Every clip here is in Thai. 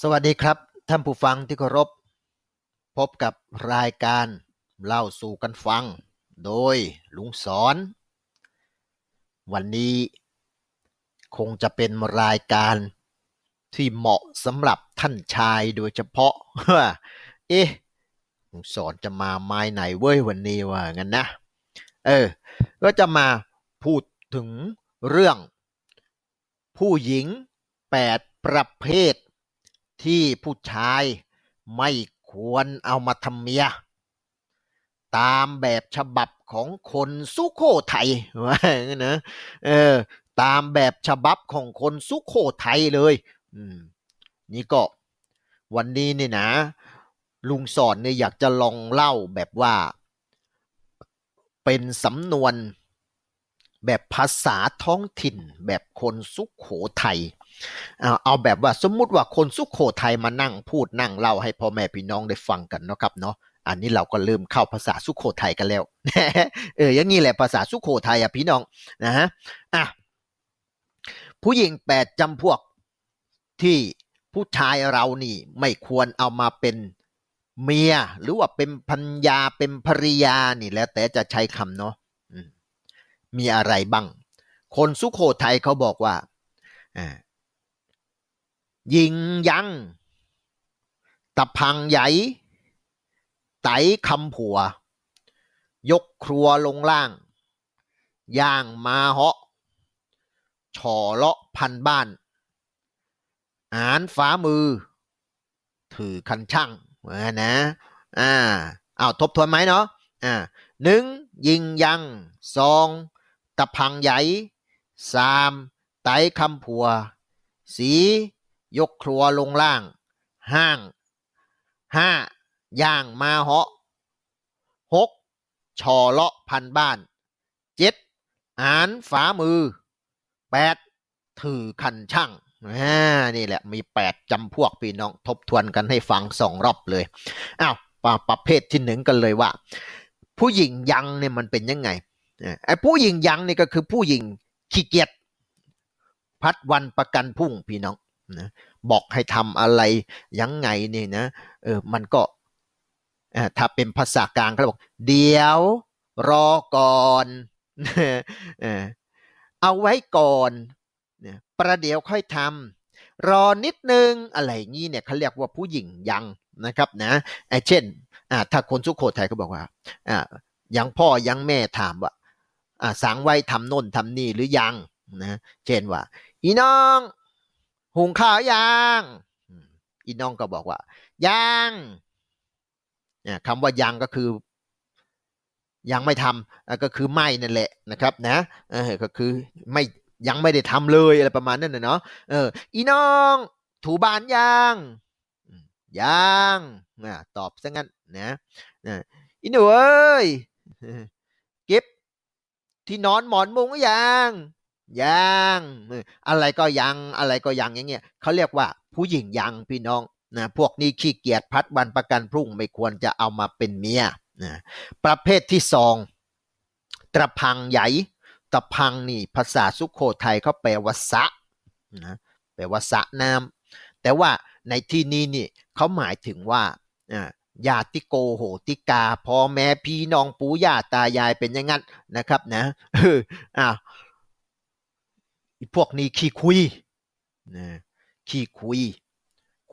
สวัสดีครับ ท่านผู้ฟังที่เคารพ พบกับรายการเล่าสู่กันฟัง โดยลุงสอน วันนี้คงจะเป็นรายการที่เหมาะสำหรับท่านชายโดยเฉพาะ เอ๊ะลุงสอนจะมาไม้ไหนเว้ยวันนี้ว่างั้นนะ เออ ก็จะมาพูดถึงเรื่อง ผู้หญิงแปดประเภท ที่ผู้ชายไม่ควรเอามาทำเมีย ตามแบบฉบับของคนสุโขทัยว่างั้นะเออ ตามแบบฉบับของคนสุโขทัยเลยนี่ก็วันนี้นี่นะ ลุงสอนเนี่ยอยากจะลองเล่าแบบว่า เป็นสำนวนแบบภาษาท้องถิ่นแบบคนสุขโขทัย เอาแบบว่าสมมุติว่าคนสุขโขทัยมานั่งพูดนั่งเล่าให้พ่อแม่พี่น้องได้ฟังกันนะครับเนาะอันนี้เราก็เริ่มเข้าภาษาสุขโขทัยกันแล้วเอออย่างนี้แหละภาษาสุขโขทัยอะพี่น้องนะฮะอะผู้หญิงแปดจำพวกที่ผู้ชายเรานี่ไม่ควรเอามาเป็นเมีย หรือว่าเป็นพัญญาเป็นภริยานี่แล้วแต่จะใช้คำเนาะมีอะไรบ้าง คนสุโขทัยเขาบอกว่าอ่า ยิงยังตะพังใหญ่ไตคำผัว ยกครัวลงล่าง ย่างมาเหาะฉอเลาะพันบ้านอ่านฝ้ามือ ถือคันช่างว่านะ อ่าเอาทบทวนไหมเนาะอ่าหนึ่งยิงยังสองตะพังใหญ่สามไตคำผัวสี ยกครัวลงล่าง ห้างห้าย่างมาเหาะหกชอเลาะพันบ้านเจ็ดอ่านฝามือแปดถือคันช่างอ่านี่แหละมีแปดจำพวกพี่น้องทบทวนกันให้ฟังสองรอบเลยอ้าวปะประเภทที่หนึ่งกันเลยว่า ผู้หญิงยังเนี่ยมันเป็นยังไงไอ้ผู้หญิงยังนี่ก็คือผู้หญิงขี้เกียจพัดวันประกันพุ่งพี่น้อง นะบอกให้ทำอะไรยังไงเนี่ยนะเออมันก็ถ้าเป็นภาษากลางเขาบอก เดี๋ยว รอก่อนเอาไว้ก่อนประเดี๋ยวค่อยทำรอนิดนึงอะไรงี้เนี่ยเขาเรียกว่าผู้หญิงยังนะครับนะเช่นถ้าคนสุโขทัยเขาบอกว่าอ่ายังพ่อยังแม่ถามว่าอ่าสางไว้ทำโน่นทำนี่หรือยังนะเช่นว่า อีน้อง หุงข้าวยังอีน้องก็บอกว่า ยังเนี่ยคำว่ายังก็คือ ยังไม่ทำก็คือไม่นั่นแหละนะครับนะเออก็คือไม่ยังไม่ได้ทำเลยอะไรประมาณนั้นนะเนาะเออ อีน้อง ถูบ้านยังยังอะตอบซะงั้นนะนะอีหนูเอ้ยเก็บที่นอนหมอนมุ้งหรือยัง ยังอะไรก็ยังอะไรก็ยังอย่างเงี้ยเขาเรียกว่าผู้หญิงยังพี่น้องนะพวกนี้ขี้เกียจพัดวันประกันพรุ่งไม่ควรจะเอามาเป็นเมียนะประเภทที่สองตะพังใหญ่ตะพังนี่ภาษาสุโขทัยเขาแปลว่าสะนะแปลว่าสะน้ำแต่ว่าในที่นี้นี่เขาหมายถึงว่าอ่าญาติโกโหติกาพ่อแม่พี่น้องปู่ย่าตายายเป็นอย่างนั้นนะครับนะเออ อีพวกนี้ขี้คุยนะขี้คุย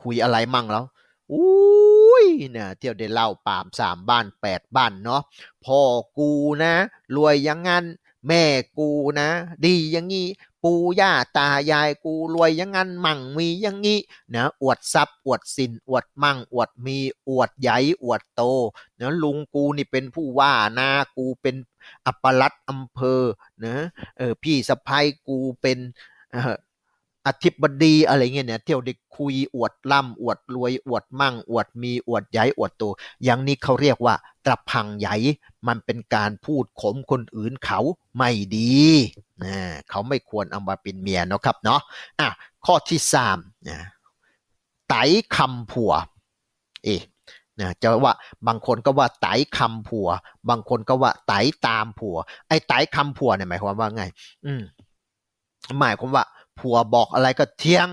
คุยอะไรมั่งแล้วอุ้ยเนี่ยเที่ยวได้เล่าปามสามบ้านแปดบ้านเนาะพ่อกูนะ รวยอย่างงั้น แม่กูนะ ดีอย่างงี้ ปู่ย่าตายายกูรวยยังงั้นมั่งมียังงี้นะอวดทรัพย์อวดสินอวดมั่งอวดมีอวดใหญ่อวดโตนะลุงกูนี่เป็นผู้ว่านากูเป็นอัปลัดอำเภอนะเออพี่สะพ้ายกูเป็นเอธิบดีอะไรเงี้ยเนี่ยเที่ยวได้คุยอวดล่ำอวดรวยอวดมั่ง อวดมีอวดใหญ่อวดโตอย่างนี้เขาเรียกว่าตระพังใหญ่มันเป็นการพูดข่มคนอื่นเขาไม่ดีนะเขาไม่ควรเอามาเป็นเมียเนาะครับเนาะอะข้อที่สามนะไตคำผัว เอ๊ะนะจะว่าบางคนก็ว่าไตคำผัว บางคนก็ว่าไตตามผัว ไอ้ไตคำผัวเนี่ยหมายความว่าไง อืมหมายความว่า ผัวบอกอะไรก็เทียง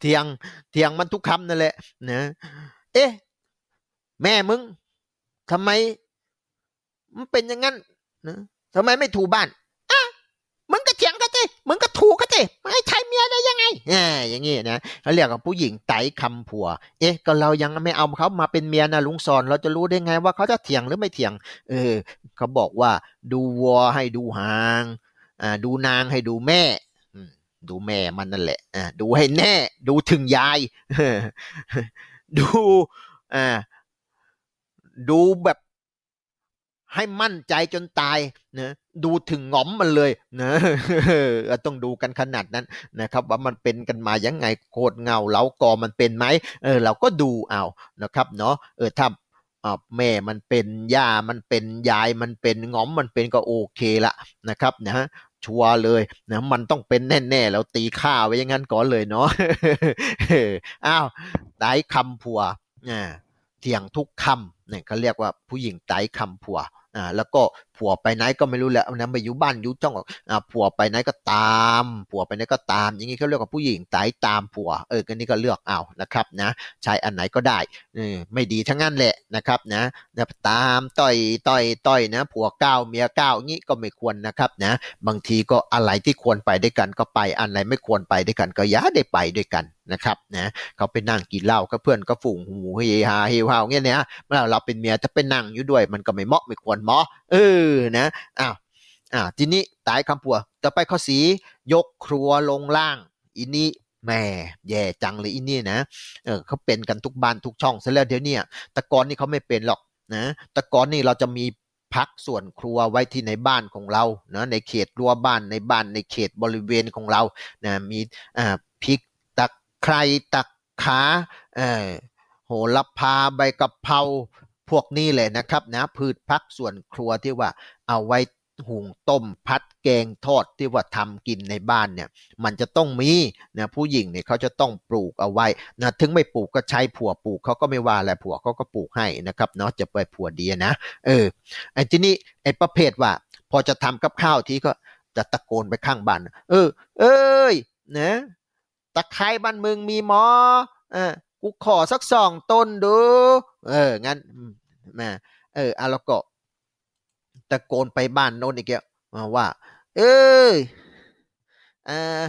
เถียงเถียงมันทุกคำนั่นแหละนะเอ๊ะ แม่มึงทำไม มันเป็นอย่างนั้นนะทำไมไม่ถูบ้านอะมึงก็เถียงกันสิมึงก็ถูกันสิไม่ใช่เมียได้ยังไงแหมอย่างงี้นะเขาเรียกว่าผู้หญิงไต่คำผัว เอ๊ะ ก็เรายังไม่เอาเขามาเป็นเมียนะลุงสอน เราจะรู้ได้ไงว่าเขาจะเถียงหรือไม่เถียง เออ เขาบอกว่า ดูวัวให้ดูหาง อ่าดูนางให้ดูแม่ดูแม่มันนั่นแหละอ่าดูให้แน่ ดูถึงยาย ดูอ่าดูแบบให้มั่นใจจนตายนะดูถึงหงอมมันเลยนะต้องดูกันขนาดนั้นนะครับ ว่ามันเป็นกันมายังไงโคตรเงาเล้ากอมันเป็นไหมเออเราก็ดูเอานะครับเนาะเออถ้าแม่มันเป็นย่ามันเป็นยายมันเป็นงอมมันเป็นก็โอเคละนะครับนะฮะ ชัวเลยนะมันต้องเป็นแน่ๆ แล้วตีค่าไว้อย่างนั้นก่อนเลยเนาะอ้าวไต้คำผัวอ่ยเถียงทุกคำเนี่ยเขาเรียกว่าผู้หญิงไต้คำผัว อ่าแล้วก็ผัวไปไหนก็ไม่รู้แหละนะไปอยู่บ้านอยู่จ้องอ่าผัวไปไหนก็ตาม ผัวไปไหนก็ตาม อย่างนี้เขาเรียกว่าผู้หญิงไต้ตามผัวเออก็นี่ก็เลือกเอานะครับนะใช้อันไหนก็ได้เออไม่ดีทั้งนั้นแหละนะครับนะนะตามต่อยต่อยต่อยนะ ผัวก้าวเมียก้าวงี้ก็ไม่ควรนะครับนะ บางทีก็อะไรที่ควรไปด้วยกันก็ไปอันไหนไม่ควรไปด้วยกันก็อย่าได้ไปด้วยกันนะครับนะเขาไปนั่งกินเหล้ากับเพื่อนก็ฝูงหูเฮฮาเฮฮาเงี้ยเนี่ยเมื่อเราเป็นเมียจะไปนั่งอยู่ด้วย มันก็ไม่เหมาะไม่ควรหมาะเออนะอ้าวอ่าทีนี้ตายคำปัว ต่อไปข้อสียกครัวลงล่างอีนี่แม่แย่จังเลยอีนี่นะเออเขาเป็นกันทุกบ้านทุกช่องซะแล้วเดี๋ยวนี้แต่ก่อนนี่เขาไม่เป็นหรอกนะแต่ก่อนนี่เราจะมีพักส่วนครัวไว้ที่ในบ้านของเรานะในเขตรั้วบ้านในบ้านในเขตบริเวณของเรานะมีอ่าพริกตะไคร้ตะขาเออโหระพาใบกะเพรา พวกนี้เลยนะครับนะพืชพักส่วนครัวที่ว่าเอาไว้หุงต้มพัดแกงทอดที่ว่าทำกินในบ้านเนี่ยมันจะต้องมีนะผู้หญิงเนี่ยเขาจะต้องปลูกเอาไว้นะถึงไม่ปลูกก็ใช้ผัวปลูกเขาก็ไม่ว่าอะไรผัวเขาก็ปลูกให้นะครับเนาะจะไปผัวดีนะเออไอ้ที่นี่ไอ้ประเภทว่า พอจะทำกับข้าวทีก็จะตะโกนไปข้างบ้านเออ เอ้ยนะตะไคร้บ้านมึงมีหมอเออกูขอสักสองต้นดู เออ งั้นแมาเอออะแล้วก็ตะโกนไปบ้านโน้นอีกแล้วว่า เอ้ยอ่า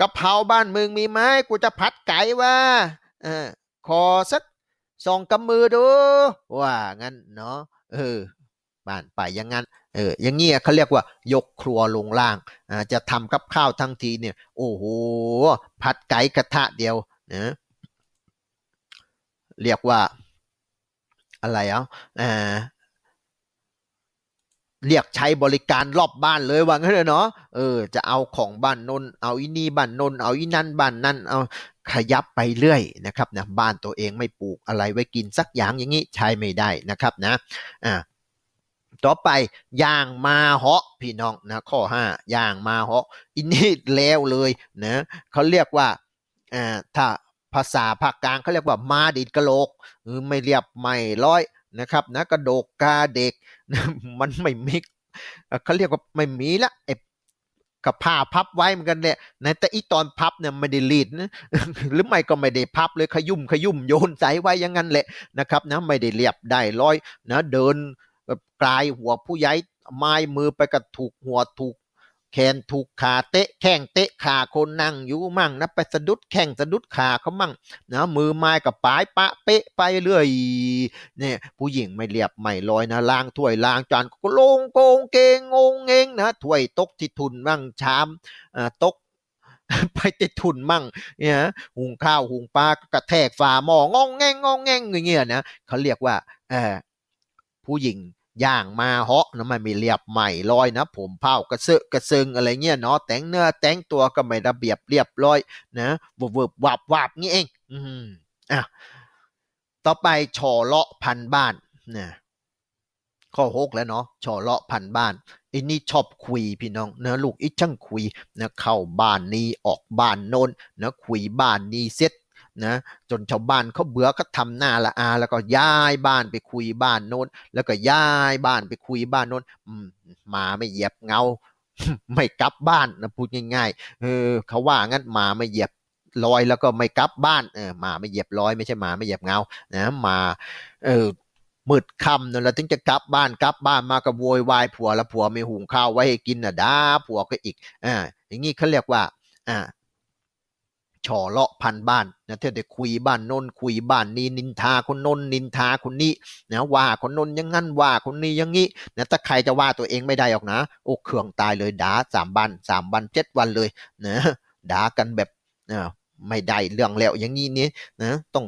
กะเพราบ้านมึงมีไหมกูจะผัดไก่ว่าเออขอสักสองกำมือดู ว่า งั้นเนาะเออบ้านไปอย่างงั้น เออ อย่างเงี้ยเขาเรียกว่า ยกครัวลงล่างอ่าจะทำกับข้าวทั้งทีเนี่ย โอ้โหผัดไก่กระทะเดียวนะเรียกว่า อะไรอะอ่าเรียกใช้บริการรอบบ้านเลยว่างั้นเลยเนาะเออ จะเอาของบ้านนนเอาอีนี่บ้านนนเอาอีนั่นบ้านนั่นเอาขยับไปเรื่อยนะครับนะบ้านตัวเองไม่ปลูกอะไรไว้กินสักอย่างอย่างนี้ใช้ไม่ได้นะครับนะอ่าต่อไปย่างมาเหาะพี่น้องนะข้อห้าย่างมาเหาะอินนี่แล้วเลยนะเขาเรียกว่าอ่าถ้า ภาษาภาคกลางเขาเรียกว่ามาดิดกะโหลกออไม่เรียบไม่ร้อยนะครับนะกระโดกกาเด็กมันไม่มีเขาเรียกว่าไม่มีละไอ้กับผ้าพับไว้เหมือนกันแหละนะแต่อีตอนพับเนี่ยไม่ได้รีดนะหรือไม่ก็ไม่ได้พับเลยขยุ่มขยุ่มโยนใส่ไว้อย่างนั้นแหละนะครับนะไม่ได้เรียบได้ร้อยนะเดินกลายหัวผู้ใหญ่ไม้มือไปกับถูกหัวถูก แขนถูกขาเตะแข้งเตะขาคนนั่งอยู่มั่งนะไปสะดุดแข้งสะดุดขาเขามั่งนะมือไม้กับปลายปะเป๊ะไปเรื่อยเนี่ยผู้หญิงไม่เรียบไม่ลอยนะล้างถ้วยล้างจานก็โลงโกงเกงงงเงงนะถ้วยตกที่ทุนมั่งชามอ่าตกไปติดทุนมั่งเนี่ยหุงข้าวหุงปลากระแทกฝ่าหม้องงแงงงงแงงอย่างเงี้ยนะเขาเรียกว่าเออผู้หญิง ย่างมาเหาะนะมันไม่เรียบใหม่ลอยนะ ผมเผากระเซอะกระซิงอะไรเงี้ยเนาะแต่งเนื้อแต่งตัวก็ไม่ระเบียบเรียบร้อยนะวบวบวับวับงี้เอง อืมอะต่อไปชอเลาะพันบ้านนะข้อหกแล้วเนาะชอเลาะพันบ้านไอ้นี่ชอบคุยพี่น้องนะลูกอีช่างคุยนะเข้าบ้านนี้ออกบ้านโน้นนะคุยบ้านนี้เสร็จ นะจนชาวบ้านเขาเบื่อก็ทำหน้าละอา แล้วก็ย้ายบ้านไปคุยบ้านโน้น แล้วก็ย้ายบ้านไปคุยบ้านโน้นอืมาไม่เหยียบเงา ไม่กลับบ้านนะพูดง่ายๆเออเขาว่างั้นมาไม่เหยียบลอยแล้วก็ไม่กลับบ้านเออหมาไม่เหยียบรอยไม่ใช่หมาไม่เหยียบเงานะหมาเออมืดค่ำนั่นแหละถึงจะกลับบ้านกลับบ้านมาก็โวยวายผัวแล้วผัวไม่หุงข้าวไว้ให้กินน่ะด่าผัวก็อีกอ่าอย่างนี้เขาเรียกว่าอ่า ฉอเลาะพันบ้านนะเธอได้คุยบ้านโน้นคุยบ้านนี้นินทาคนโน้นนินทาคนนี้นะว่าคนโน้นยังงั้นว่าคนนี้ยังงี้นะถ้าใครจะว่าตัวเองไม่ได้หรอกนะ โอ้เคืองตายเลยด่าสามวันสามวันเจ็ดวันเลยนะด่ากันแบบเออไม่ได้เรื่องแล้วอย่างนี้นี่นะต้อง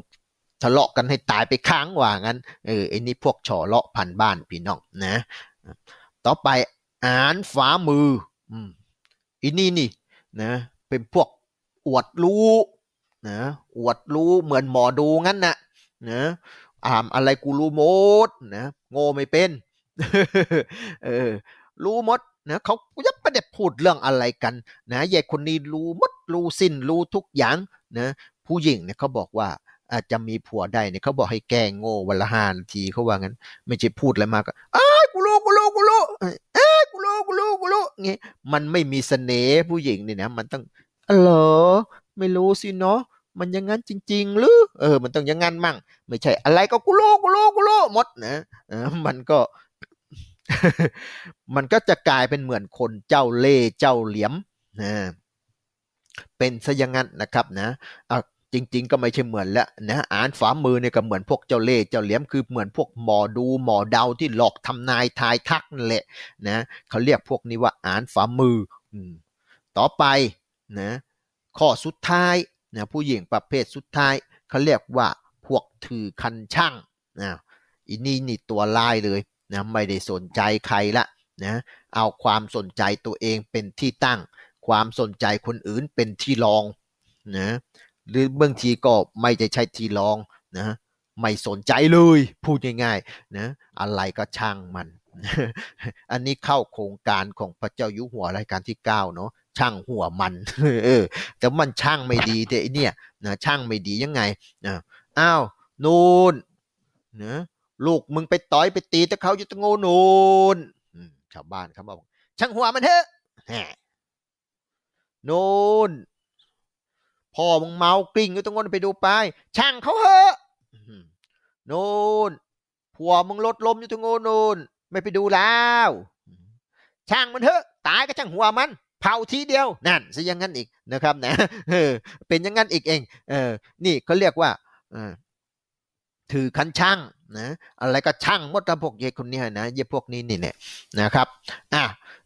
ทะเลาะกันให้ตายไปค้างว่างั้นเออไอ้นี่พวกฉอเลาะพันบ้านพี่น้องนะ ต่อไปอ่านฝามืออืมอีนี่นี่นะเป็นพวก อวดรู้นะอวดรู้เหมือนหมอดูงั้นนะนะอ่านอะไรกูรู้หมดนะโง่ไม่เป็นเออรู้หมดนะเขายังไม่ได้พูดเรื่องอะไรกันนะยายคนนี้รู้หมดรู้สิ้นรู้ทุกอย่างนะผู้หญิงเนี่ยเขาบอกว่าอาจจะมีผัวได้เนี่ยเขาบอกให้แก้โง่วันละห้านาทีเขาว่างั้น ไม่ใช่พูดอะไรมากเอ้ยกูรู้กูรู้กูรู้เอ้ยกูรู้กูรู้กูรู้เงี้ยมันไม่มีเสน่ห์ผู้หญิงเนี่ยนะมันต้อง อ๋อเหรอ ไม่รู้สิเนาะมันอยังงั้นจริง ๆ หรือเออ มันต้องอยังงั้นมั่ง ไม่ใช่อะไรก็กูรู้กูรู้กูรู้หมดนะเออมันก็ มันก็จะกลายเป็นเหมือนคนเจ้าเล่เจ้าเหลี่ยมนะเป็นซะอย่างนั้นนะครับนะเอาจริง ๆ ก็ไม่ใช่เหมือนแล้วนะอ่านฝ่ามือเนี่ยก็เหมือนพวกเจ้าเล่เจ้าเหลี่ยมคือเหมือนพวกหมอดูหมอเดาที่หลอกทำนายทายทักนั่นแหละนะเขาเรียกพวกนี้ว่าอ่านฝ่ามือ อืมต่อไป นะข้อสุดท้ายนะผู้หญิงประเภทสุดท้ายเขาเรียกว่าพวกถือคันช่างนะอีนี่นี่ตัวลายเลยนะไม่ได้สนใจใครละนะเอาความสนใจตัวเองเป็นที่ตั้ง ความสนใจคนอื่นเป็นที่รองนะหรือบางทีก็ไม่ได้ใช่ที่รองนะไม่สนใจเลยพูดง่ายๆนะอะไรก็ช่างมัน อันนี้เข้าโครงการของพระเจ้าอยู่หัวรายการที่เก้าเนาะ ช่างหัวมันเออแต่มันช่างไม่ดีแต่อ้เนี่ยนะช่างไม่ดียังไงนะอ้าวนูนนะลูกมึงไปต่อยไปตีตะเขาอยู่ตรงโงนูนชาวบ้านเขาบอกช่างหัวมันเถอะนูนพ่อมึงเมากลิ้งอยู่ตรงโน้นไปดูไป ช่างเขาเหอะนูนผัวมึงลดลมอยู่ตรงโน้นนูนไม่ไปดูแล้ว ช่างมันเถอะ ตายก็ช่างหัวมัน เผาทีเดียวนั่นซะอยังงั้นอีกนะครับนะเออเป็นอยังงั้นอีกเองเออนี่เขาเรียกว่าอถือคันช่างนะอะไรก็ช่างมดทั้งพวกเยคนนี้นะเยพวกนี้นี่แหละนะครับอะ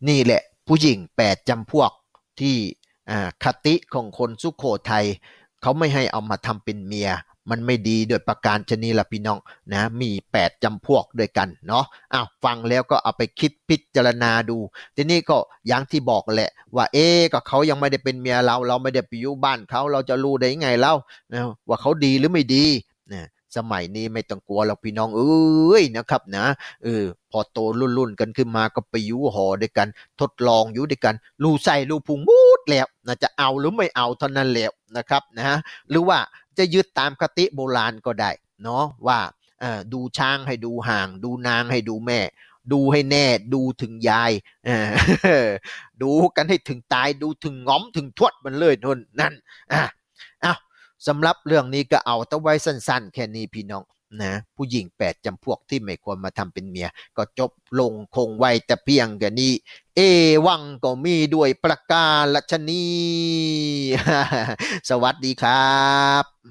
นี่แหละผู้หญิงแปดจำพวกที่อ่าคติของคนสุโขทัยเขาไม่ให้เอามาทำเป็นเมีย มันไม่ดีโดยประการชนีละพี่น้องนะมีแปดจำพวกด้วยกันเนาะอ้าวฟังแล้วก็เอาไปคิดพิจารณาดู ทีนี้ก็อย่างที่บอกแหละว่าเอ๊ก็เขายังไม่ได้เป็นเมียเรา เราไม่ได้ไปอยู่บ้านเขาเราจะรู้ได้ยังไงเล่านะว่าเขาดีหรือไม่ดีนะสมัยนี้ไม่ต้องกลัวหรอกพี่น้องเอ้ยนะครับนะเออพอโตรุ่นๆกันขึ้นมาก็ไปยู่หอด้วยกัน ทดลองอยู่ด้วยกันรูใส่รูพุงมูดแล้วนะจะเอาหรือไม่เอาเท่านั้นแหละนะครับนะหรือว่า จะยึดตามคติโบราณก็ได้เนาะว่าดูช้างให้ดูห่าง ดูนางให้ดูแม่ ดูให้แน่ดูถึงยายดูกันให้ถึงตายดูถึงง้อมถึงทวดมันเลยนนนั่นอะอ้าวสำหรับเรื่องนี้ก็เอาต่ไว้สั้นๆ แค่นี้พี่น้องนะผู้หญิงแปดจำพวกที่ไม่ควรมาทำเป็นเมีย ก็จบลงคงไว้แต่เพียงแค่นี้ เอวังก็มีด้วยประการละชนี สวัสดีครับ